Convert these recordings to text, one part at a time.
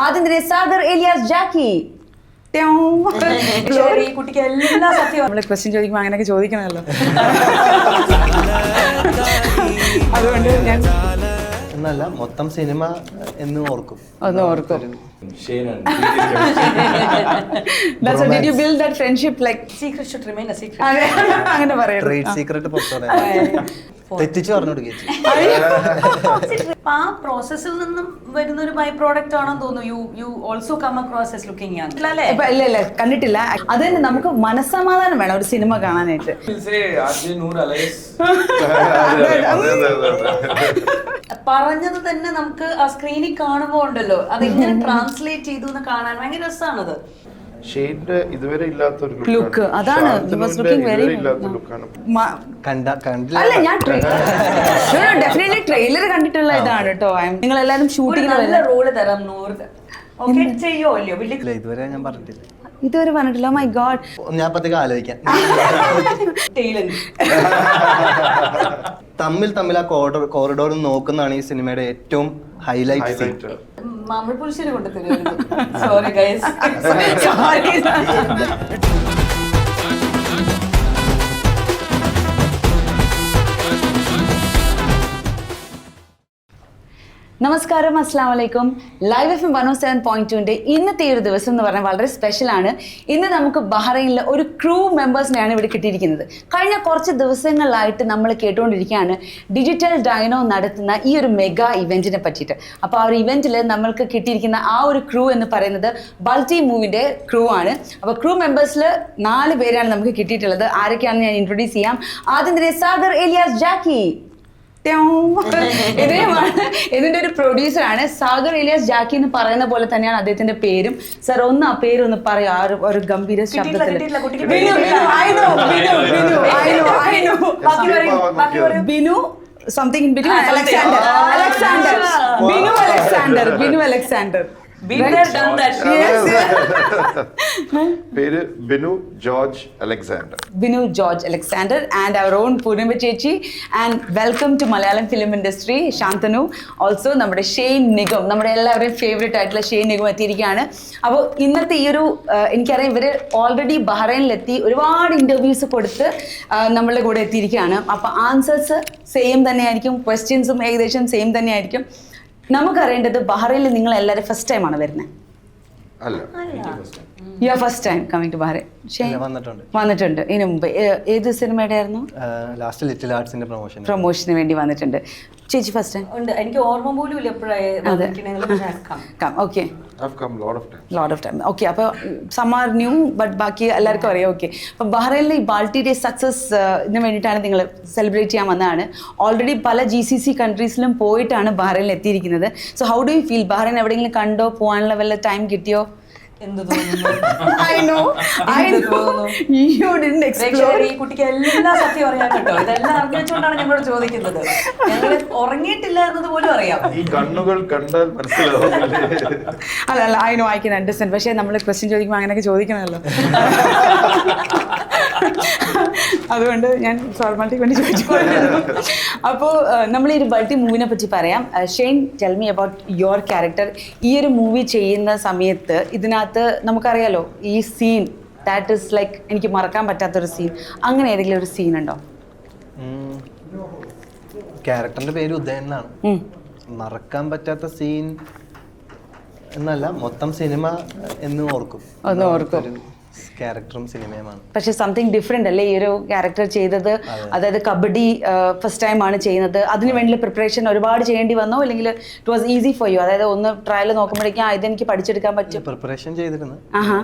ആദ്യം തന്നെ സാഗർ എലിയാസ് ജാക്കി. ശരി, ഈ കുട്ടിക്ക് എല്ലാ സത്യവും. നമ്മൾ ക്വസ്റ്റ്യൻ ചോദിക്കുമ്പോൾ അങ്ങനെയൊക്കെ ചോദിക്കണമല്ലോ. അതുകൊണ്ട് ഞാൻ എന്നല്ല മൊത്തം സിനിമ എന്ന് ഓർക്കും. ഒന്ന് ഓർക്കും. അങ്ങനെ പറയാം തെറ്റിച്ച് പറഞ്ഞു ആ പ്രോസസ്സിൽ നിന്നും വരുന്ന ഒരു ബൈ പ്രോഡക്റ്റ് ആണെന്ന് തോന്നുന്നു. You you also come across as looking ഇല്ല ഇല്ല കണ്ടിട്ടില്ല. അത് തന്നെ നമുക്ക് മനസ്സമാധാനം വേണം ഒരു സിനിമ കാണാനായിട്ട്. പറഞ്ഞത് തന്നെ നമുക്ക് ആ സ്ക്രീനിൽ കാണുമ്പോൾ ഉണ്ടല്ലോ. അതെങ്ങനെ ട്രാൻസ്ലേറ്റ് ചെയ്തു എന്ന് കാണാൻ ഭയങ്കര രസമാണത് ഷെയ്ഡിന്റെ ഇതുവരെ അതാണ്. ഇല്ലാത്ത ഒരു മ- കണ്ട അല്ല ഞാൻ ഡെഫിനറ്റ്ലി ട്രെയിലർ കണ്ടിട്ടുള്ള ഇതാണ് കേട്ടോ. നിങ്ങൾ എല്ലാരും നല്ല റോൾ തരാം നൂറ് ഓക്കെ ചെയ്യോ അല്ലയോ? വലിയ ഇതുവരെ ഞാൻ പറഞ്ഞിട്ടില്ല. ഇതുവരെ പറഞ്ഞിട്ടില്ല. മൈ ഗോഡ് ഞാൻ ആലോചിക്കാം. ടൈലൻ തമ്മിൽ തമ്മിൽ ആ കോറിഡോർ കോറിഡോർ നോക്കുന്നതാണ് ഈ സിനിമയുടെ ഏറ്റവും ഹൈലൈറ്റ് മാമിൾ ഹൈലൈറ്റ് മാമ്പഴ പുളിശ്ശേരി കൊണ്ട് സോറി ഗൈസ് നമസ്കാരം അസ്സാം വലൈക്കും live F M one seven point ടുവിന്റെ ഇന്നത്തെ ഒരു ദിവസം എന്ന് പറഞ്ഞാൽ വളരെ സ്പെഷ്യലാണ് ഇന്ന് നമുക്ക് ബഹ്റൈനിലെ ഒരു ക്രൂ മെമ്പേഴ്സിനെയാണ് ഇവിടെ കിട്ടിയിരിക്കുന്നത്. കഴിഞ്ഞ കുറച്ച് ദിവസങ്ങളിലായിട്ട് നമ്മൾ കേട്ടുകൊണ്ടിരിക്കുകയാണ് ഡിജിറ്റൽ ഡൈനോ നടത്തുന്ന ഈ ഒരു മെഗാ ഇവന്റിനെ പറ്റിയിട്ട്. അപ്പോൾ ആ ഒരു ഇവന്റിൽ നമ്മൾക്ക് കിട്ടിയിരിക്കുന്ന ആ ഒരു ക്രൂ എന്ന് പറയുന്നത് ബൾട്ടി മൂവിന്റെ ക്രൂ ആണ്. അപ്പോൾ ക്രൂ മെമ്പേഴ്സിൽ നാല് പേരാണ് നമുക്ക് കിട്ടിയിട്ടുള്ളത്. ആരൊക്കെയാണെന്ന് ഞാൻ ഇൻട്രൊഡ്യൂസ് ചെയ്യാം. ആദ്യം സാഗർ എലിയാസ് ജാക്കി. ഇദ്ദേഹമാണ് ഇതിന്റെ ഒരു പ്രൊഡ്യൂസർ ആണ് സാഗർ ഇലിയാസ് ജാക്കി എന്ന് പറയുന്ന പോലെ തന്നെയാണ് അദ്ദേഹത്തിന്റെ പേരും സർ ഒന്ന് ആ പേര് ഒന്ന് പറയാ ഒരു- ഒരു ഗംഭീര ശബ്ദത്തിൽ Binu, something Binu, Alexander Alexander Binu Alexander Binu Alexander പേര് Binu George Alexander. Binu George Alexander and our own Poornima ചേച്ചി. And welcome to Malayalam film industry Shantanu also നമ്മുടെ ഷെയ്ൻ നിഗം നമ്മുടെ എല്ലാവരുടെയും ഫേവറേറ്റ് ആയിട്ടുള്ള ഷെയ്ൻ നിഗം എത്തിയിരിക്കുകയാണ്. അപ്പോൾ ഇന്നത്തെ ഈ ഒരു എനിക്കറിയാം ഇവർ ഓൾറെഡി ബഹ്റൈനിലെത്തി ഒരുപാട് ഇന്റർവ്യൂസ് കൊടുത്ത് നമ്മളുടെ കൂടെ എത്തിയിരിക്കുകയാണ്. അപ്പോൾ ആൻസേഴ്സ് സെയിം തന്നെയായിരിക്കും ക്വസ്റ്റ്യൻസും ഏകദേശം സെയിം തന്നെയായിരിക്കും. നമുക്കറിയേണ്ടത് ബഹ്റൈനിൽ നിങ്ങൾ എല്ലാവരും ഫസ്റ്റ് ടൈമാണ് വരുന്നത് അല്ല you are first time coming to ബാറെ വന്നിട്ടുണ്ട്. വന്നിട്ടുണ്ട്. ഇതിനു മുമ്പ് ഏത് സിനിമയുടെ ആയിരുന്നു ലാസ്റ്റ് ലിറ്റിൽ ആർട്സിന്റെ പ്രൊമോഷൻ പ്രൊമോഷന് വേണ്ടി വന്നിട്ടുണ്ട്. ചേച്ചി ഫസ്റ്റ് ടൈം ഉണ്ട്. എനിക്ക് ഓർമ്മ പോലും ഇല്ല എപ്പോഴാണ് okay I come lot of time lot of time okay അപ്പോൾ സമാർ ന്യൂ ബട്ട് ബാക്കി എല്ലാവർക്കും അറിയാം. ഓക്കെ അപ്പോൾ ബഹ്റൈനിലെ ഈ ബാൾട്ടി ഡേ സക്സസ് ഇതിന് വേണ്ടിയിട്ടാണ് നിങ്ങൾ സെലിബ്രേറ്റ് ചെയ്യാൻ വന്നതാണ്. ഓൾറെഡി പല ജി സി സി കൺട്രീസിലും പോയിട്ടാണ് ബഹ്റൈനിൽ എത്തിയിരിക്കുന്നത്. So how do you feel Bahrain എവിടെയെങ്കിലും കണ്ടോ? പോകാനുള്ള വല്ല ടൈം കിട്ടിയോ? എന്ത് തോന്നുന്നു? I know I know you didn't explore ഈ കുട്ടിക്ക് എല്ലാ സത്യം അറിയാൻ കേട്ടോ. ഇതെല്ലാം ചോദിക്കുന്നത്. ഞങ്ങൾ ഉറങ്ങിയിട്ടില്ല എന്നത് പോലും അറിയാം. ഈ കണ്ണുകൾ കണ്ടാൽ മനസ്സിലാവും. അല്ല അല്ല I know I can understand പക്ഷേ നമ്മൾ ക്വസ്റ്റ്യൻ ചോദിക്കുമ്പോൾ അങ്ങനെയൊക്കെ ചോദിക്കണമല്ലോ. അതുകൊണ്ട് ഞാൻ ഫോർമാലിറ്റിക്ക് വേണ്ടി ചോദിച്ചു അപ്പോൾ നമ്മൾ ഈ ഒരു ബൾട്ടി മൂവിനെ പറ്റി പറയാം. Shane tell me about your character. ഈ ഒരു മൂവി ചെയ്യുന്ന സമയത്ത് ഇതിനകത്ത് നമുക്കറിയാലോ ഈ സീൻ ദാറ്റ് ഇസ് ലൈക്ക് എനിക്ക് മറക്കാൻ പറ്റാത്തൊരു സീൻ. അങ്ങനെ ഏതെങ്കിലും ഒരു സീൻ ഉണ്ടോ? ക്യാരക്ടറിന്റെ പേര് ഉദയൻ എന്നാണ്. മറക്കാൻ പറ്റാത്ത സീൻ എന്നല്ല മൊത്തം സിനിമ എന്ന് ഓർക്കും. ഓർക്കും. ക്യാരക്ടറും സിനിമയുമാണ് പക്ഷെ സംതിങ് ഡിഫറെന്റ് അല്ലേ ഈ ഒരു ക്യാരക്ടർ ചെയ്തത്? അതായത് കബഡി ഫസ്റ്റ് ടൈം ആണ് ചെയ്യുന്നത്. അതിന് വേണ്ടി പ്രിപ്പറേഷൻ ഒരുപാട് ചെയ്യേണ്ടി വന്നോ? അല്ലെങ്കിൽ it was easy for you അതായത് ഒന്ന് ട്രയൽ നോക്കുമ്പോഴേക്കും ഇതെനിക്ക് പഠിച്ചെടുക്കാൻ പറ്റും. പ്രിപ്പറേഷൻ ചെയ്തിരുന്നു. ആഹാ.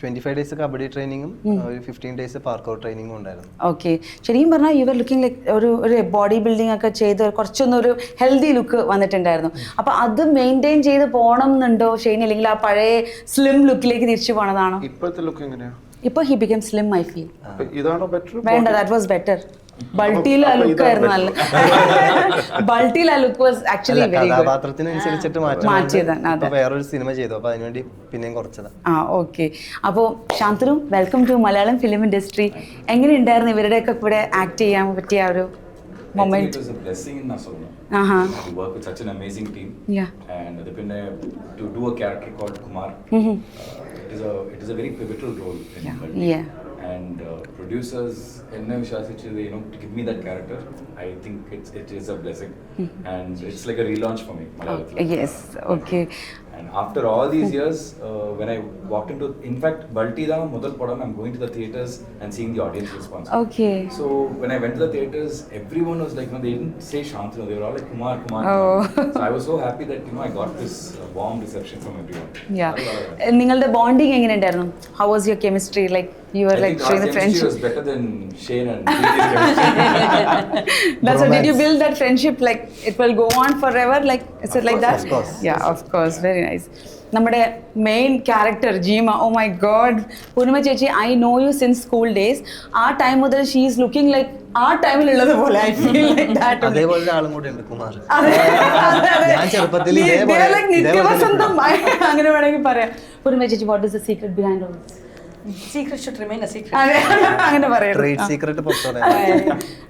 ട്വന്റി ഫൈവ് ഡേയ്സ് കബഡി ട്രെയിനിങ്ങും ഒരു ഫിഫ്റ്റീൻ ഡേയ്സ് പാർക്കൗട്ട് ട്രെയിനിങ്ങും ഉണ്ടായിരുന്നു. ഓക്കെ ശരിക്കും പറഞ്ഞാൽ യു ആർ ലുക്കിംഗ് ലൈക്ക് ഒരു ഒരു ബോഡി ബിൽഡിംഗ് ഒക്കെ ചെയ്ത് കുറച്ചൊന്നൊരു ഹെൽത്തി ലുക്ക് വന്നിട്ടുണ്ടായിരുന്നു. അപ്പോൾ അത് മെയിന്റെയിൻ ചെയ്ത് പോകണം എന്നുണ്ടോ ഷെയ്ൻ അല്ലെങ്കിൽ ആ പഴയ സ്ലിം ലുക്കിലേക്ക് തിരിച്ചു പോണതാണോ? ഇപ്പോഴത്തെ ലുക്ക് എങ്ങനെയാ? ഇപ്പോൾ he become slim I feel ഇതാണോ ബെറ്റർ വേണ്ട ദാറ്റ് വാസ് ബെറ്റർ ബൾട്ടിയിൽ ആ ലുക്ക് ആയിരുന്നു നല്ല ബൾട്ടിയിൽ വാസ് കഥാപാത്രത്തിനനുസരിച്ചിട്ട് മാറ്റിയതാണ്, അതെ. വേറൊരു സിനിമ ചെയ്തു അപ്പൊ അതിനുവേണ്ടി പിന്നെയും കുറച്ചതാ ആ ഓക്കെ അപ്പോൾ Shantanu welcome to Malayalam film industry എങ്ങനെയുണ്ടായിരുന്നു ഇവരുടെയൊക്കെ കൂടെ ആക്ട് ചെയ്യാൻ പറ്റിയ ആ ഒരു moment think moment? it was a blessing in Nasona to work with such an amazing team. Yeah And the pinne, to do a character called Kumar, uh, it is a it is a very pivotal role in Yeah. Balti. Yeah. And uh, producers, എന്നെ വിശ്വസിച്ചത് you know to give me that character, I think it's it is a blessing, and it's like a relaunch for me. Malayalam. Mm-hmm. Yes, okay. And after all these years, uh, when I walked into, in fact, Balti da Mudal Padam, I'm going to the theaters and seeing the audience response. Okay. So when I went to the theaters, everyone was like, no, they didn't say Shantanu, they were all like Kumar, Kumar. Oh. Kumar. So I was so happy that you know I got this uh, warm reception from everyone. Yeah. അത് വളരെ- നിങ്ങളുടെ bonding എങ്ങനെ ഉണ്ടായിരുന്നു how was your chemistry like You were I like Shane the friendship. was better than Shane and. That's why did you Romance. build that friendship like it will go on forever? Like is it course, like that? of course. Yeah, of course. Very nice. നമ്മുടെ main character Jeema oh my god Poornima ചേച്ചി I know you since school days ആ time മുതൽ she is looking like ആ ടൈമിലുള്ളത് പോലെ I feel like that അതേപോലെ ഒരാളും കൂടി ഉണ്ട് കുമാർ. ഞാൻ ചെറുപ്പത്തിൽ ഇതേപോലെ- are like നിത്യവസന്തം അങ്ങനെ വേണമെങ്കിൽ പറയാം പൂർണിമ ചേച്ചി what is the secret behind all Secret അങ്ങനെ പറയാം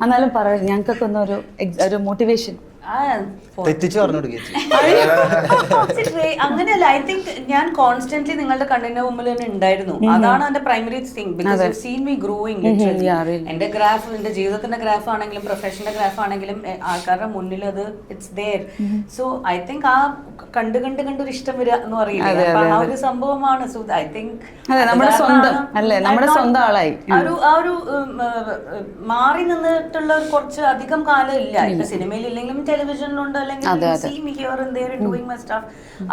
എന്നാലും പറയാം ഞങ്ങൾക്കൊക്കെ ഒന്നൊരു ഒരു ഒരു മോട്ടിവേഷൻ തെറ്റിച്ച് പറഞ്ഞു. അങ്ങനെയല്ല ഐ തിങ്ക് ഞാൻ കോൺസ്റ്റന്റ്ലി നിങ്ങളുടെ കണ്ണിന്റെ മുമ്പിൽ തന്നെ ഉണ്ടായിരുന്നു. അതാണ് എന്റെ primary thing because you seen me growing. എന്റെ ഗ്രാഫ് എന്റെ ജീവിതത്തിന്റെ ഗ്രാഫ് ആണെങ്കിലും പ്രൊഫഷന്റെ ഗ്രാഫ് ആണെങ്കിലും ആൾക്കാരുടെ മുന്നിൽ അത് it's there so I think ആ കണ്ട് കണ്ട് കണ്ട് ഒരു ഇഷ്ടം വരിക എന്ന് പറയുന്നത് ആ ഒരു സംഭവമാണ്. സോ ഐ തിങ്ക് നമ്മുടെ സ്വന്തം, അല്ലേ? നമ്മുടെ സ്വന്തം ആളായി. ആ ഒരു ആ ഒരു മാറി നിന്നിട്ടുള്ള കുറച്ച് അധികം കാലം ഇല്ല. ഇപ്പൊ സിനിമയിൽ ഇല്ലെങ്കിലും ടെലിവിഷനിലുണ്ട്? അല്ലെങ്കിൽ.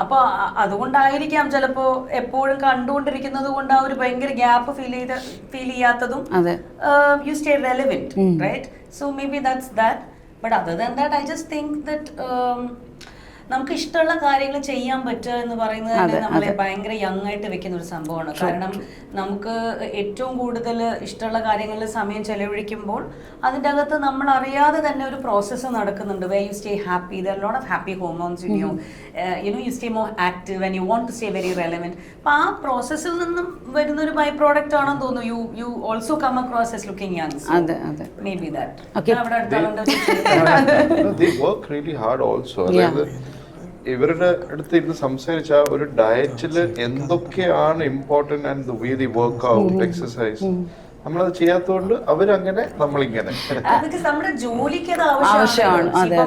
അപ്പൊ അതുകൊണ്ടായിരിക്കാം ചിലപ്പോ എപ്പോഴും കണ്ടുകൊണ്ടിരിക്കുന്നത് കൊണ്ട് ആ ഒരു ഭയങ്കര ഗ്യാപ്പ് ഫീൽ ചെയ്ത feel ചെയ്യാത്തതും. You stay relevant right so maybe that's that but other than that I just think that നമുക്ക് ഇഷ്ടമുള്ള കാര്യങ്ങൾ ചെയ്യാൻ പറ്റുക എന്ന് പറയുന്നത് തന്നെ നമ്മളെ. ഭയങ്കര യങ് ആയിട്ട് വെക്കുന്ന ഒരു സംഭവമാണ്. കാരണം നമുക്ക് ഏറ്റവും കൂടുതൽ ഇഷ്ടമുള്ള കാര്യങ്ങളിൽ സമയം ചെലവഴിക്കുമ്പോൾ അതിന്റെ അകത്ത് നമ്മൾ അറിയാതെ തന്നെ ഒരു പ്രോസസ്സ് നടക്കുന്നുണ്ട് way you stay happy there lot of happy hormones in you you know you stay more active and you want to stay very relevant അപ്പം ആ പ്രോസസ്സിൽ നിന്നും വരുന്ന ഒരു ബൈ പ്രോഡക്റ്റ് ആണെന്ന് തോന്നുന്നു. You you also come across as looking young അതെ അതെ. Maybe. ദാറ്റ് അവിടെ അടുത്ത they work really hard also. അതായത് ഇവരുടെ അടുത്ത് ഇരുന്ന് സംസാരിച്ച ഒരു ഡയറ്റിൽ എന്തൊക്കെയാണ് important and the way the work out exercise നമ്മളത് ചെയ്യാത്തതുകൊണ്ട് അവരങ്ങനെ നമ്മളിങ്ങനെ. നമ്മുടെ ജോലിക്ക് അത് ആവശ്യമാണ്. അതെ,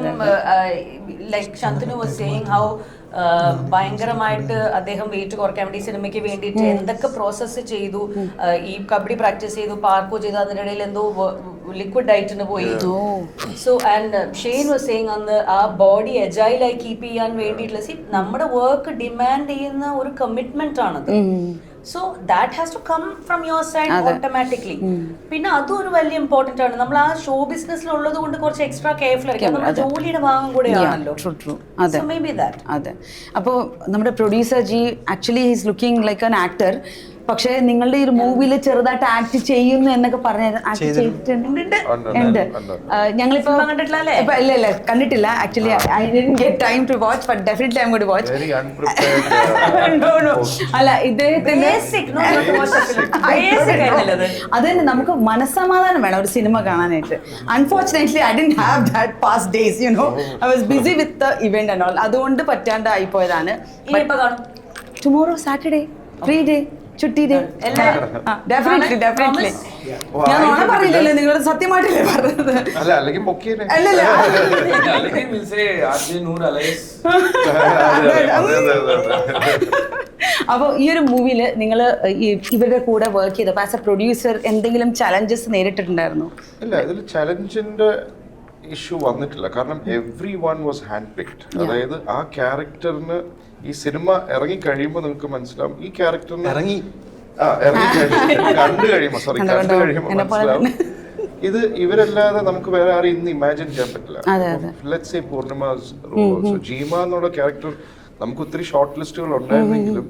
അതെ, like Shantanu was saying how ഭയങ്കരമായിട്ട് അദ്ദേഹം വെയിറ്റ് കുറയ്ക്കാൻ വേണ്ടി സിനിമയ്ക്ക് വേണ്ടിയിട്ട് എന്തൊക്കെ പ്രോസസ്സ് ചെയ്തു? ഈ കബഡി പ്രാക്ടീസ് ചെയ്തു പാർക്കോ ചെയ്തു അതിനിടയിൽ എന്തോ ലിക്വിഡ് ഡയറ്റിന് പോയി. So and Shane was saying അന്ന് ആ ബോഡി എജൈലായി കീപ്പ് ചെയ്യാൻ വേണ്ടിയിട്ടുള്ള സി നമ്മുടെ വർക്ക് ഡിമാൻഡ് ചെയ്യുന്ന ഒരു കമ്മിറ്റ്മെന്റ് ആണത്. So that has to come from your side. Automatically പിന്നെ അതും ഒരു വലിയ ഇമ്പോർട്ടന്റ് ആണ്. നമ്മൾ ആ ഷോ ബിസിനസ്സിൽ ഉള്ളത് കൊണ്ട് കുറച്ച് എക്സ്ട്രാ കെയർഫുൾ ആയിരിക്കും. നമ്മുടെ. ജോലിയുടെ ഭാഗം കൂടെയാണല്ലോ ആണല്ലോ. ട്രൂ അതെ. സോ മേ ബി ദാറ്റ് അതെ. അപ്പോൾ നമ്മുടെ producer ji actually he's looking like an actor പക്ഷേ നിങ്ങളുടെ ഈ ഒരു മൂവിയിൽ ചെറുതായിട്ട് ആക്ട് ചെയ്യുന്നു എന്നൊക്കെ പറഞ്ഞു ആക്ട് ചെയ്തിട്ടുണ്ട്. ഉണ്ട്, ഞങ്ങളിപ്പോ കണ്ടിട്ടില്ല അല്ലേ? ഇപ്പൊ ഇല്ല ഇല്ല കണ്ടിട്ടില്ല. Actually I get time to watch but definitely I would watch. അല്ല ഇദ്ദേഹത്തിന്റെ അത് തന്നെ നമുക്ക് മനസ്സമാധാനം വേണം ഒരു സിനിമ കാണാനായിട്ട്. Unfortunately I did have that past days you know I was busy with the event and all അതുകൊണ്ട് പറ്റാണ്ടായി പോയതാണ്. ഇനി എപ്പോ കാണും. Tomorrow Saturday free day definitely definitely ഞാൻ പറഞ്ഞില്ലല്ലോ നിങ്ങൾ സത്യമായിട്ടല്ലേ പറഞ്ഞത്? അല്ല അല്ലെങ്കിൽ അല്ലല്ല. അപ്പോൾ ഈ ഒരു മൂവിയിൽ നിങ്ങൾ ഇവരുടെ കൂടെ വർക്ക് ചെയ്തപ്പോൾ ആസ് എ പ്രൊഡ്യൂസർ എന്തെങ്കിലും ചലഞ്ചസ് നേരിട്ടിട്ടുണ്ടായിരുന്നു? ഇല്ല ഇതിൽ ചലഞ്ചിന്റെ ഇഷ്യൂ വന്നിട്ടില്ല. കാരണം every one was hand picked അതായത് ആ ക്യാരക്ടറിന് ഈ സിനിമ ഇറങ്ങി കഴിയുമ്പോൾ നിങ്ങൾക്ക് മനസ്സിലാവും. ഈ ക്യാരക്ടറിന് ഇറങ്ങി. കണ്ടു കഴിയുമ്പോൾ സോറി കണ്ടു. കഴിയുമ്പോൾ മനസ്സിലാവും. ഇത് ഇവരല്ലാതെ നമുക്ക് വേറെ ആരും ഇന്ന് ഇമാജിൻ ചെയ്യാൻ പറ്റില്ല. ലെറ്റ്സ് സേ പൂർണിമ ജീമ എന്നുള്ള ക്യാരക്ടർ നമുക്ക് ഒത്തിരി ഷോർട്ട് ലിസ്റ്റുകൾ ഉണ്ടായിരുന്നെങ്കിലും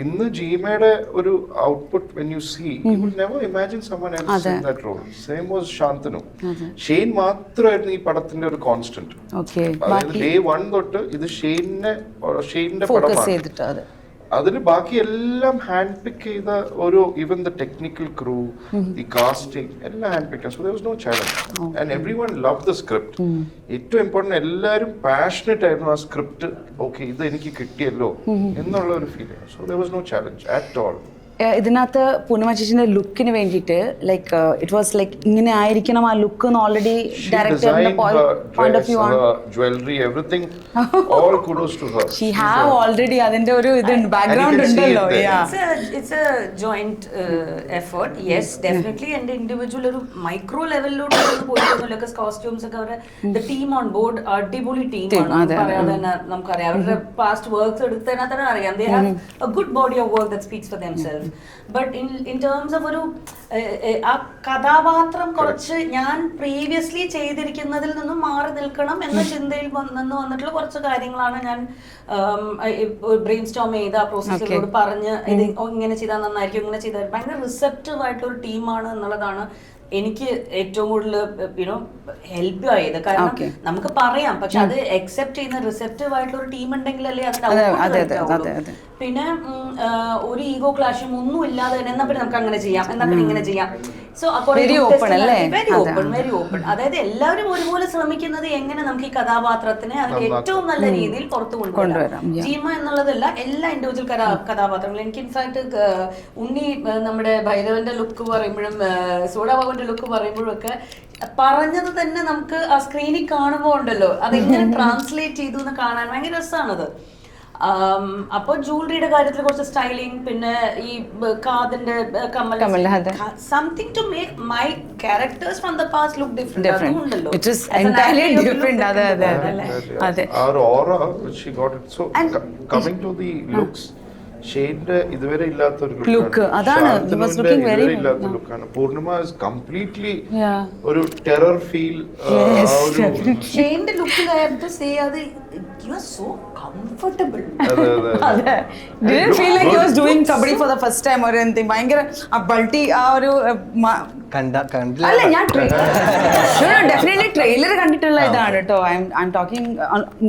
ഇന്ന് ജീമയുടെ ഒരു output when you see you will never imagine someone else in that role same was Shantanu. Shane മാത്രമായിരുന്നു ഈ പടത്തിന്റെ ഒരു കോൺസ്റ്റന്റ് അതായത് ഡേ വൺ തൊട്ട് ഇത് ഷെയ്നെ ഷെയ്നിന്റെ പടമാണ്. അതിൽ ബാക്കി എല്ലാം ഹാൻഡ് പിക്ക് ചെയ്ത ഒരു even the technical crew the casting എല്ലാം hand pick so there was no challenge and everyone love the script ഏറ്റവും ഇമ്പോർട്ടന്റ് എല്ലാവരും പാഷനറ്റ് ആയിരുന്നു ആ സ്ക്രിപ്റ്റ് ഓക്കെ ഇത് എനിക്ക് കിട്ടിയല്ലോ എന്നുള്ള ഒരു feeling so there was no challenge at all ഇതിനകത്ത് പൂർണിമ ചേച്ചിന്റെ ലുക്കിന് വേണ്ടിയിട്ട് ലൈക്ക് ഇറ്റ് വാസ് ലൈക്ക് ഇങ്ങനെ ആയിരിക്കണം ആ ലുക്ക് എന്ന് ഓൾറെഡി ഡയറക്ടർ ഡയറക്ടറിന്റെ പോയിന്റ് ഓഫ് വ്യൂ ആണ്. ഷീ ഹാവ് ഓൾറെഡി അതിന്റെ ഒരു ഇത് ബാക്ക്ഗ്രൗണ്ട് ഉണ്ടല്ലോ effort. Yes, definitely. എന്റെ ഇൻഡിവിജ്വൽ ഒരു മൈക്രോ ലെവലിലോട്ട് പോയിട്ടൊന്നുമില്ല കോസ്റ്റ്യൂംസ് ഒക്കെ അവരുടെ ദ ടീം ഓൺ ബോർഡ് അടിപൊളി ടീം പറയാതെ തന്നെ നമുക്കറിയാം. അവരുടെ പാസ്റ്റ് വർക്ക്സ് എടുത്തതിനകത്ത് തന്നെ അറിയാം. They have a good body of work that speaks for themself but in in terms of ഒരു ആ കഥാപാത്രം കുറച്ച് ഞാൻ പ്രീവിയസ്ലി ചെയ്തിരിക്കുന്നതിൽ നിന്നും മാറി നിൽക്കണം എന്ന ചിന്തയിൽ വന്ന് നിന്ന് വന്നിട്ടുള്ള കുറച്ച് കാര്യങ്ങളാണ് ഞാൻ ബ്രെയിൻ സ്റ്റോം ചെയ്ത് ആ പ്രോസസ്സിനോട് പറഞ്ഞ് ഇത് ഓ, ഇങ്ങനെ ചെയ്താൽ നന്നായിരിക്കും ഇങ്ങനെ ചെയ്താൽ ഭയങ്കര റിസപ്റ്റീവ് ആയിട്ടുള്ള ഒരു ടീമാണ് എന്നുള്ളതാണ് എനിക്ക് ഏറ്റവും കൂടുതൽ യുനോ ഹെൽപ്പ് ആയത്. കാരണം. നമുക്ക് പറയാം പക്ഷെ അത് അക്സെപ്റ്റ് ചെയ്യുന്ന റിസപ്റ്റീവ് ആയിട്ടുള്ള ഒരു ടീം ഉണ്ടെങ്കിലല്ലേ അതിന്റെ പിന്നെ ഒരു ഈഗോ ക്ലാഷും ഒന്നും ഇല്ലാതെ തന്നെ എന്നാ പിന്നെ നമുക്ക് അങ്ങനെ ചെയ്യാം. എന്നാ പിന്നെ ഇങ്ങനെ ചെയ്യാം. So? Very open very open അതായത് എല്ലാവരും ഒരുപോലെ ശ്രമിക്കുന്നത് എങ്ങനെ നമുക്ക് ഈ കഥാപാത്രത്തിനെ അതിന് ഏറ്റവും നല്ല രീതിയിൽ പുറത്തു കൊണ്ടുവരാം, ജീമ എന്നുള്ളതല്ല എല്ലാ ഇൻഡിവിജ്വൽ കഥാ കഥാപാത്രങ്ങളും. എനിക്ക് ഇൻഫാക്ട് ഉണ്ണി നമ്മുടെ ഭൈരവന്റെ ലുക്ക് പറയുമ്പോഴും സൂടാബാബുന്റെ ലുക്ക് പറയുമ്പോഴും ഒക്കെ പറഞ്ഞത് തന്നെ നമുക്ക് ആ സ്ക്രീനിൽ കാണുമ്പോൾ ഉണ്ടല്ലോ. അതെങ്ങനെ ട്രാൻസ്ലേറ്റ് ചെയ്തു എന്ന് കാണാൻ ഭയങ്കര രസമാണത്. അപ്പോൾ ജൂവലറിയുടെ കാര്യത്തിൽ കുറച്ച് സ്റ്റൈലിംഗ് പിന്നെ ഈ കാതിന്റെ കമ്മൽ. Something to make my characters from the past look different Different. It is entirely different. അതെ, അതെ, അതെ. അതെ. Our aura, she got it. So, coming to the looks, ഷെയ്ഡിന്റെ ഇതുവരെ ഇല്ലാത്ത ഒരു Look, അതാണ്. Was looking very- ഇതുവരെ ഇല്ലാത്ത ലുക്കാണ് പൂർണിമ ഇസ് കംപ്ലീറ്റ്ലി Yeah. ഒരു ടെറർ ഫീൽ ഷെയ്ഡിന്റെ ലുക്കിൽ ഐ ഹാവ് ടു സേ അത് യു ആർ സോ കംഫർട്ടബിൾ അതെ feel like you was doing kabaddi for the first time ഒരു എന്തെങ്കിലും ഭയങ്കര ആ ബൾട്ടി ആ ഒരു അല്ല ഞാൻ ഡെഫിനറ്റ്ലി ട്രെയിലർ കണ്ടിട്ടുള്ള ഇതാണ് കേട്ടോ I I'm talking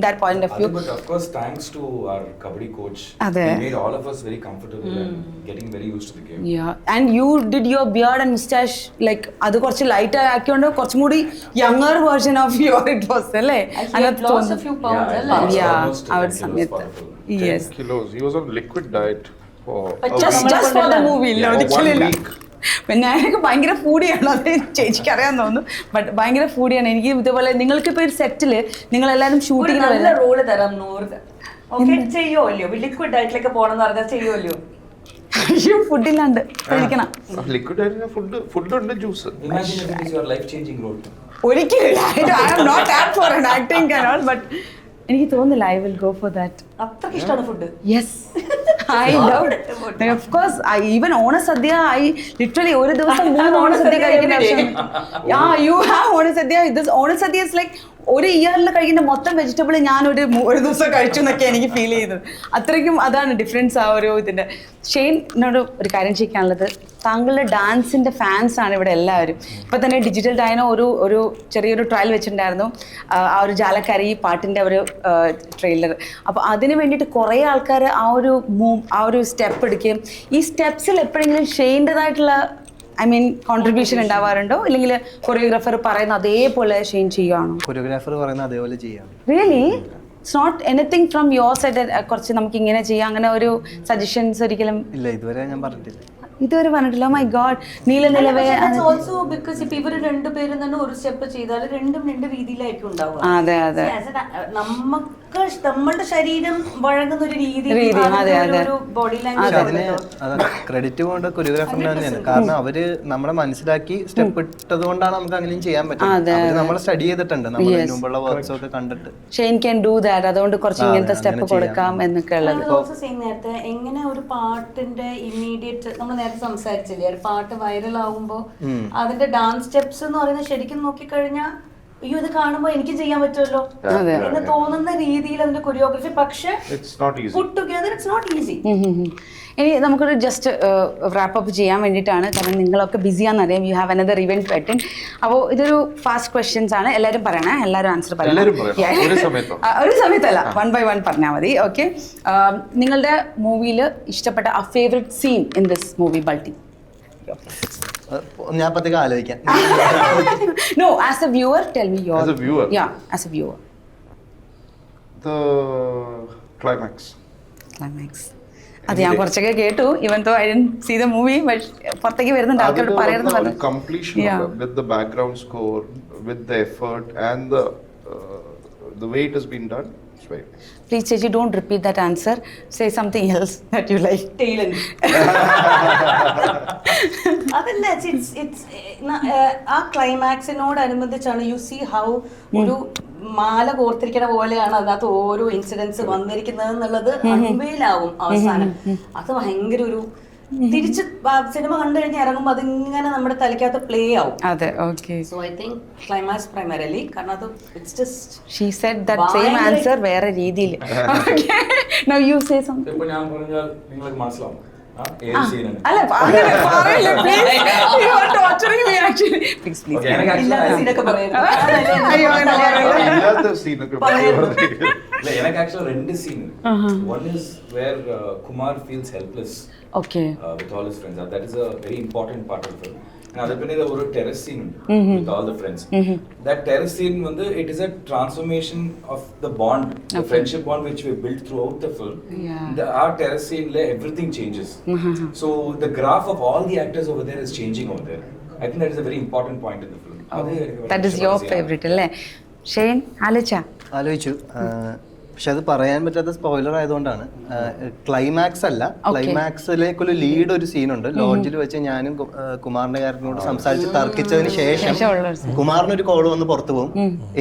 that point of view But of course, thanks to our kabaddi coach, അതെ. he made all of us very comfortable and getting very used to the game. yeah. And you did your beard and mustache like അത് കുറച്ച് light ആക്കിയോണ്ട് കുറച്ചും കൂടി younger version of your it was അല്ലേ? A തോന്നുന്നു. few pounds Yeah, അല്ലേ? ഒരു 10 kilos സമയത്ത്. Yes kilos. He was on liquid diet for a just week. Just for the movie ഇല്ല Yeah, ഒരിക്കലില്ല one week. പിന്നെ ഞാനൊക്കെ ഭയങ്കര ഫൂഡിയാണ് അത് ചേച്ചിക്ക് അറിയാൻ തോന്നുന്നു. ബട്ട് ഭയങ്കര ഫൂഡിയാണ് എനിക്ക് ഇതുപോലെ നിങ്ങൾക്ക് ഇപ്പോൾ ഒരു സെറ്റിൽ നിങ്ങൾ എല്ലാവരും ഒരു ഷൂട്ടിങ്ങിന് നല്ല റോൾ തരാം നൂറ്. ഓക്കെ ചെയ്യോ ഇല്ലയോ ലിക്വിഡ് ഡയറ്റിലൊക്കെ പോണെന്ന് പറഞ്ഞാൽ ചെയ്യോ ഇല്ലയോ അയ്യോ ഫുഡില്ലാണ്ട് കഴിക്കണം. ആ, liquid diet ഫുഡ് ഫുഡ് ഉണ്ട് juice Imagine if it is your life-changing role. ഒരിക്കലില്ല I am not apt for an acting cannot but എനിക്ക് തോന്നുന്നില്ല I will go for that അത്രയ്ക്ക് ഇഷ്ടമാണ് food yes I love of course even Onasadya I literally ഒരു ദിവസം മൂന്ന് ഓണസദ്യ കഴിക്കുന്ന ആ you have Onasadya. This Onasadya is like ഒരു ഇയറിൽ കഴിക്കുന്ന മൊത്തം വെജിറ്റബിൾ ഞാൻ ഒരു ഒരു ദിവസം കഴിച്ചു എന്നൊക്കെ എനിക്ക് ഫീൽ ചെയ്തത് അത്രയ്ക്കും അതാണ് ഡിഫറൻസ് ആ ഒരു ഇതിന്റെ എന്നോട് ഒരു കാര്യം ചോദിക്കാനുള്ളത്. താങ്കളുടെ ഡാൻസിന്റെ ഫാൻസ് ആണ് ഇവിടെ എല്ലാവരും. ഇപ്പം തന്നെ ഡിജിറ്റൽ ഡൈനോ ഒരു ഒരു ചെറിയൊരു ട്രയൽ വെച്ചിട്ടുണ്ടായിരുന്നു. ആ, ആ ഒരു ജാലക്കാരി പാട്ടിന്റെ ഒരു ട്രെയിലർ അപ്പോൾ അതിന് വേണ്ടിയിട്ട് കുറേ ആൾക്കാർ ആ ഒരു മൂവ് ആ ഒരു സ്റ്റെപ്പ് എടുക്കുകയും ഈ സ്റ്റെപ്സിൽ എപ്പോഴെങ്കിലും ഷെയിന്റെതായിട്ടുള്ള ഐ മീൻ കോൺട്രിബ്യൂഷൻ ഉണ്ടാവാറുണ്ടോ? ഇല്ലെങ്കിൽ കൊറിയോഗ്രാഫർ പറയുന്ന അതേപോലെ ഷെയിൻ ചെയ്യുകയാണോ കൊറിയോഗ്രാഫർ പറയുന്ന അതേപോലെ ചെയ്യാം really it's not anything from your side കുറച്ച് നമുക്ക് ഇങ്ങനെ ചെയ്യാം അങ്ങനെ ഒരു സജഷൻസ് ഒരിക്കലും ഇല്ല ഇതുവരെ ഞാൻ പറഞ്ഞിട്ടില്ല. ഇതുവരെ പറഞ്ഞിട്ടില്ല. മൈ ഗോഡ് നീല നിലവേ ഓൾസോ ബിക്കോസ് ഇപ്പൊ ഇവർ രണ്ടുപേരും തന്നെ ഒരു സ്റ്റെപ്പ് ചെയ്താൽ രണ്ടും രണ്ട് രീതിയിലായിരിക്കും ഉണ്ടാവുക. അതെ അതെ. A- നമുക്ക് നമ്മളുടെ ശരീരം വഴങ്ങുന്ന ഒരു രീതി. ബോഡി ലാംഗ്വേജ് ക്രെഡിറ്റ് പോകേണ്ട കൊറിയോഗ്രാഫറിന് തന്നെയാണ്. കാരണം അവർ നമ്മളെ മനസ്സിലാക്കി സ്റ്റെപ്പ് ഇട്ടത് കൊണ്ടാണ് നമുക്ക് അങ്ങനെയും ചെയ്യാൻ പറ്റുന്നത് നമ്മൾ സ്റ്റഡി ചെയ്തിട്ടുണ്ട്. നമ്മൾ മുമ്പുള്ള വർക്ക്സ് ഒക്കെ കണ്ടിട്ട്. ക്യാൻ ഡു ദാറ്റ് അതുകൊണ്ട് കുറച്ച് ഇങ്ങനത്തെ സ്റ്റെപ്പ് കൊടുക്കാം എന്നൊക്കെ ഉള്ളത്. നേരത്തെ എങ്ങനെ ഒരു പാട്ടിന്റെ ഇമ്മീഡിയറ്റ് നമ്മൾ നേരത്തെ സംസാരിച്ചില്ലേ? ഒരു പാട്ട് വൈറൽ ആകുമ്പോ അതിന്റെ ഡാൻസ് സ്റ്റെപ്സ് എന്ന് പറയുന്നത് ശരിക്കും നോക്കിക്കഴിഞ്ഞാൽ അയ്യോ ഇത് കാണുമ്പോ എനിക്ക് ചെയ്യാൻ പറ്റുമല്ലോ. എന്ന് തോന്നുന്ന രീതിയിൽ അതിന്റെ കൊറിയോഗ്രഫി പക്ഷേ ഇറ്റ്സ് നോട്ട് ഈസി. ഇനി നമുക്കൊരു ജസ്റ്റ് റാപ്പ് അപ്പ് ചെയ്യാൻ വേണ്ടിയിട്ടാണ്. കാരണം നിങ്ങളൊക്കെ ബിസിയാണെന്ന് അറിയാം. You have another event pattern അപ്പോൾ ഇതൊരു ഫാസ്റ്റ് ക്വസ്റ്റ്യൻസ് ആണ്. എല്ലാവരും പറയണേ? എല്ലാവരും ആൻസർ പറയണം. ഒരു സമയത്തോ? ഒരു സമയത്തല്ല. വൺ ബൈ വൺ പറഞ്ഞാൽ മതി. ഓക്കെ നിങ്ങളുടെ മൂവിയിൽ ഇഷ്ടപ്പെട്ട ആ favourite scene in this movie Balti ഞാൻ അപ്പത്തേക്ക് ആലോചിക്കാം no as a viewer tell me your As a viewer? Yeah as a viewer the climax climax അത് ഞാൻ കുറച്ചൊക്കെ കേട്ടു even though I did see the movie പുറത്തേക്ക് വരുന്നുണ്ട് ആൾക്കാരോട് പറയണമെന്ന് പറഞ്ഞു completion Yeah. with the background score, with the effort and the uh, the way it has been done. Please ചേച്ചി don't repeat that answer say something else that you like ടൈലൻ അതല്ല it's- it's- ആ ക്ലൈമാക്സിനോടനുബന്ധിച്ചാണ് you see how ഒരു മാല കോർത്തിരിക്കണ പോലെയാണ് അതിനകത്ത് ഓരോ incidents വന്നിരിക്കുന്നത് എന്നുള്ളത് അൺവെയിലാവും അവസാനം. അത് ഭയങ്കര ഒരു തിരിച്ച് സിനിമ കണ്ടു കഴിഞ്ഞ് ഇറങ്ങുമ്പോൾ അതിങ്ങനെ നമ്മുടെ തലയ്ക്കകത്ത് പ്ലേ ആവും. അതെ okay so I think climax primarily കാരണം അത് it's just she said that same answer വേറെ രീതിയിൽ. നൗ യു സേ സംതിങ് ഇപ്പൊ ഞാൻ പറഞ്ഞാൽ നിങ്ങൾക്ക് മനസ്സിലാവും. ആ, ഏത് സീനാണ് അല്ല അങ്ങനെ പറയില്ല please you are torturing me actually please please ഇല്ലാത്ത സീനൊക്കെ പറഞ്ഞ് എനിക്ക് ആക്ച്വലി രണ്ട് scene one is where Kumar feels helpless okay. uh, with all his friends. And that is a very important part of the film. And அதற்கு ஒரு terrace scene with all the friends that terrace scene வந்து it is a transformation of the bond the friendship bond which we build throughout the film the our terrace சீன்ல everything changes so the graph of all the actors over there is changing over there I think that is a very important point in the film that is your favourite இல்ல Shane ஆலோச்சா ஆலோச்சு പക്ഷെ അത് പറയാൻ പറ്റാത്ത spoiler ആയതുകൊണ്ടാണ്. Climax അല്ല ക്ലൈമാക്സിലേക്കൊരു lead ഒരു സീനുണ്ട് ലോഡ്ജിൽ വെച്ച് ഞാനും കുമാറിന്റെ കാര്യത്തിനോട് സംസാരിച്ച് തർക്കിച്ചതിന് ശേഷം കുമാറിന് ഒരു കുമാറിനൊരു കോൾ വന്ന് പുറത്തു പോകും.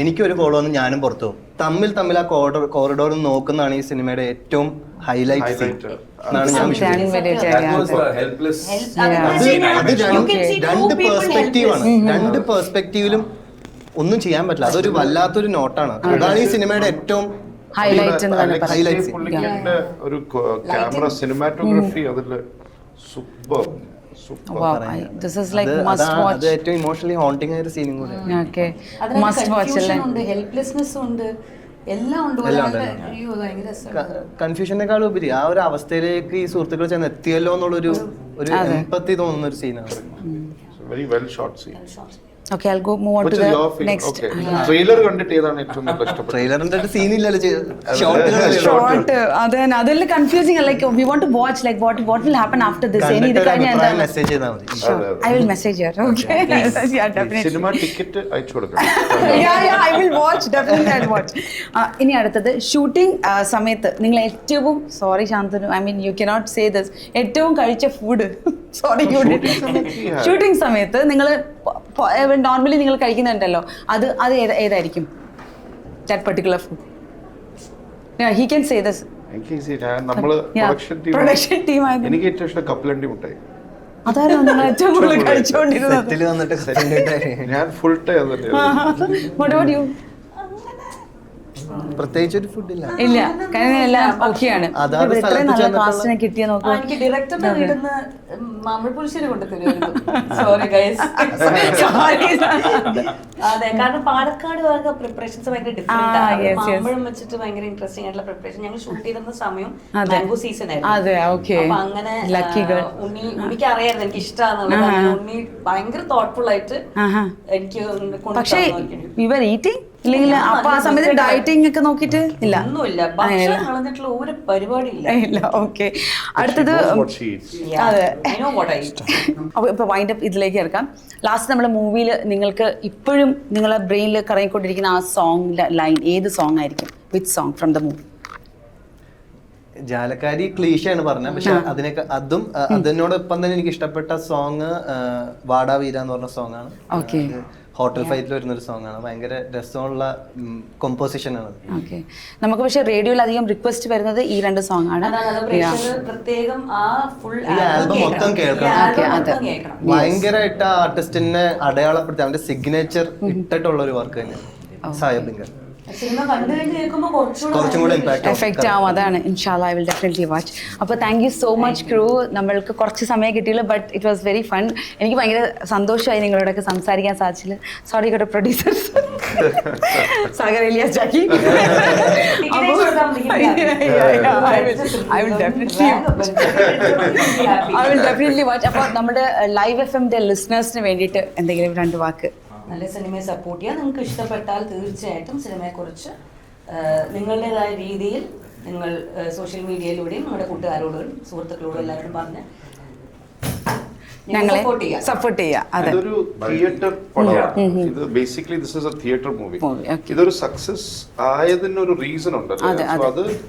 എനിക്കൊരു കോൾ വന്ന് ഞാനും പുറത്തു പോകും. തമ്മിൽ തമ്മിൽ ആ കോറിഡോർ കോറിഡോർ നോക്കുന്നതാണ് ഈ സിനിമയുടെ ഏറ്റവും ഹൈലൈറ്റ് സീൻ. എന്നാണ് ഞാൻ വിശ്വസിക്കുന്നത്. രണ്ട് people ആണ് രണ്ട് പെർസ്പെക്റ്റീവിലും ഒന്നും ചെയ്യാൻ പറ്റില്ല. അതൊരു വല്ലാത്തൊരു നോട്ടാണ്. അതാണ് ഈ സിനിമയുടെ ഏറ്റവും ഹൈലൈറ്റ് എന്ന് തന്നെ അലക്സ് പുള്ളിക്കാരന്റെ ഒരു ക്യാമറ സിനിമാറ്റോഗ്രഫി അതിൽ സൂപ്പർ ഇമോഷണലി ഹോണ്ടിങ് ആയ ഒരു സീനും കൂടെ. മസ്റ്റ് വാച്ച് അല്ലേ? ഉണ്ട് ഹെൽപ്ലെസ്നെസ് കൺഫ്യൂഷനേക്കാൾ ഉപരി ആ ഒരു അവസ്ഥയിലേക്ക് ഈ സുഹൃത്തുക്കൾ ചെന്ന് എത്തിയല്ലോ എന്നുള്ളൊരു ഒരു എമ്പത്തി തോന്നുന്ന ഒരു സീനാണ് very well shot scene okay I go move on to the next trailer കണ്ടിട്ട് ഏതാണ് ഏറ്റവും കൂടുതൽ ഇഷ്ടപ്പെട്ടത്? ട്രെയിലറിന്റെ സീൻ ഇല്ലല്ലോ ഷോർട്ടുകൾ ഷോർട്ട് അത് തന്നെ. അതെല്ലാം confusing like we want to watch like what what will happen after this ഇനി ഇത് കഴിഞ്ഞാൽ എന്താണ്? മെസ്സേജ് ചെയ്താൽ മതി. അതെ, അതെ. I will message you okay yeah definitely cinema ticket അയച്ചു കൊടുക്കണം. I will watch definitely I watch ഇനി അടുത്തത്. ഷൂട്ടിംഗ് സമയത്ത് നിങ്ങൾ ഏറ്റവും sorry Shantanu I mean you cannot say this ഏറ്റവും കഴിച്ച ഫുഡ് സോറി. ഷൂട്ടിംഗ് സമയത്ത് നിങ്ങൾ നോർമലി നിങ്ങൾ കഴിക്കുന്നുണ്ടല്ലോ. അത് അത് ഏത- ഏതായിരിക്കും? That particular food he can say this നമ്മൾ. Production team. എനിക്ക് ഏറ്റവും ഇഷ്ടം കപ്പലണ്ടി മുട്ടായി. ഞാൻ ഫുൾ ടൈം അത് തന്നെയാണ് What about you? പ്രത്യേകിച്ച് ഒരു ഫുഡ് ഇല്ല. കാരണം എല്ലാം ഓക്കെയാണ്. അതാത് കാസ്റ്റിനെ കിട്ടിയ നോക്കൂ. എനിക്ക് സോറി ഗൈസ് അതെ. കാരണം പാലക്കാട് പ്രിപ്പറേഷൻസ് ഭയങ്കര ഡിഫറെന്റ് ആണ്. മാമ്പഴം വെച്ചിട്ട് ഭയങ്കര ഇൻട്രസ്റ്റിംഗ് ആയിട്ടുള്ള പ്രിപ്പറേഷൻ ഞങ്ങൾ ഷൂട്ട് ചെയ്തിരുന്ന സമയം മാംഗോ സീസൺ ആയിരുന്നു. അതെ, അങ്ങനെ. ഉണ്ണി ഉണ്ണിക്ക് അറിയായിരുന്നു എനിക്ക് ഇഷ്ടമാണെന്നുള്ളത് ഉണ്ണി ഭയങ്കര തോട്ട്ഫുൾ ആയിട്ട് എനിക്ക് പക്ഷേ. ഇവർ ഈറ്റിംഗ് ഇല്ലെങ്കിൽ അപ്പൊ ആ സമയത്ത് ഡയറ്റിംഗ് ഒക്കെ നോക്കിയിട്ട് ഇല്ല. ഒന്നുമില്ല. ഭക്ഷണം കളഞ്ഞിട്ടുള്ള ഒരു പരിപാടി ഇല്ല ഇല്ല ഓക്കെ. അടുത്തത്. അതെ. ഇപ്പോൾ വൈൻഡ് അപ്പ് ഇതിലേക്ക് ഇറക്കാം. ലാസ്റ്റ് നമ്മുടെ മൂവിയിൽ നിങ്ങൾക്ക് ഇപ്പോഴും നിങ്ങളെ ബ്രെയിനിൽ കറങ്ങിക്കൊണ്ടിരിക്കുന്ന ആ സോങ് ലൈൻ ഏത് സോങ് ആയിരിക്കും? With song from the movie ജാലക്കാരി ക്ലീഷയാണ് പറഞ്ഞത്. പക്ഷെ അതിനൊക്കെ അതും അതിനോടൊപ്പം തന്നെ എനിക്ക് ഇഷ്ടപ്പെട്ട സോങ് വാടാവീര എന്ന് പറഞ്ഞ സോങ് ആണ്. ഹോട്ടൽ ഫൈറ്റിൽ വരുന്ന ഒരു സോങ് ആണ്. ഭയങ്കര രസമുള്ള കമ്പോസിഷൻ ആണ്. ഓക്കെ നമുക്ക് പക്ഷേ റേഡിയോയിൽ അധികം റിക്വസ്റ്റ് വരുന്നത് ഈ രണ്ട് സോങ് ആണ്. പ്രത്യേകം ആ ഫുൾ ആൽബം മൊത്തം കേൾക്കണം. ഭയങ്കരമായിട്ട് ആ ആർട്ടിസ്റ്റിനെ അടയാളപ്പെടുത്തി അവന്റെ സിഗ്നേച്ചർ ഇട്ടിട്ടുള്ള ഒരു വർക്ക് തന്നെയാണ്. സായബിങ്കർ കുറച്ചും കൂടെ ഇമ്പാക്ട് എഫക്റ്റ് ആവും. അതാണ്. ഇൻഷാല്ല ഐ വിൽ ഡെഫിനറ്റ്ലി വാച്ച് അപ്പോൾ thank you so much crew നമ്മൾക്ക് കുറച്ച് സമയം കിട്ടിയില്ല but it was very fun എനിക്ക് ഭയങ്കര സന്തോഷമായി നിങ്ങളോടൊക്കെ സംസാരിക്കാൻ സാധിച്ചില്ല. സോറി കേട്ടോ producers Sagar Elias Jackie. I will definitely I will definitely watch അപ്പോൾ നമ്മുടെ ലൈവ് എഫ് എമ്മിന്റെ ലിസ്ണേഴ്സിന് വേണ്ടിയിട്ട് എന്തെങ്കിലും രണ്ട് വാക്ക്. നല്ല സിനിമയെ സപ്പോർട്ട് ചെയ്യാം നിങ്ങൾക്ക് ഇഷ്ടപ്പെട്ടാൽ തീർച്ചയായിട്ടും സിനിമയെക്കുറിച്ച് നിങ്ങളുടേതായ രീതിയിൽ നിങ്ങൾ സോഷ്യൽ മീഡിയയിലൂടെയും നമ്മുടെ കൂട്ടുകാരോടും സുഹൃത്തുക്കളോടും എല്ലാവരോടും പറഞ്ഞ് ഞങ്ങളെ സപ്പോർട്ട് ചെയ്യാം. സപ്പോർട്ട് ചെയ്യുക അതെ. ഇതൊരു തിയേറ്റർ പടമാണ്. ഇത് basically this is a theatre movie ഇതൊരു സക്സസ് ആയതിന് ഒരു റീസൺ ഉണ്ട് അതെ,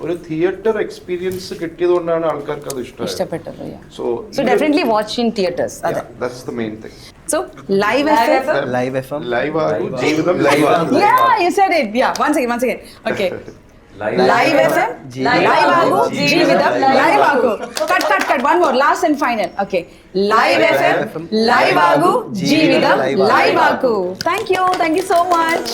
ഒരു തിയേറ്റർ എക്സ്പീരിയൻസ് കിട്ടിയത് കൊണ്ടാണ് ആൾക്കാർക്ക് അത് ഇഷ്ടമായത്. ഇഷ്ടപ്പെട്ടത് so so definitely watch in theatres അതെ. That's the main thing so live F live FM live ആകും ജീവിതം ലൈവ് ആകും Yeah, you said it. Yeah once again, once again. Okay. Live FM live ఆగు జీవితం లైవ్ ఆగు cut cut cut one more last and final okay live FM live ఆగు జీవితం live ఆగు thank you thank you so much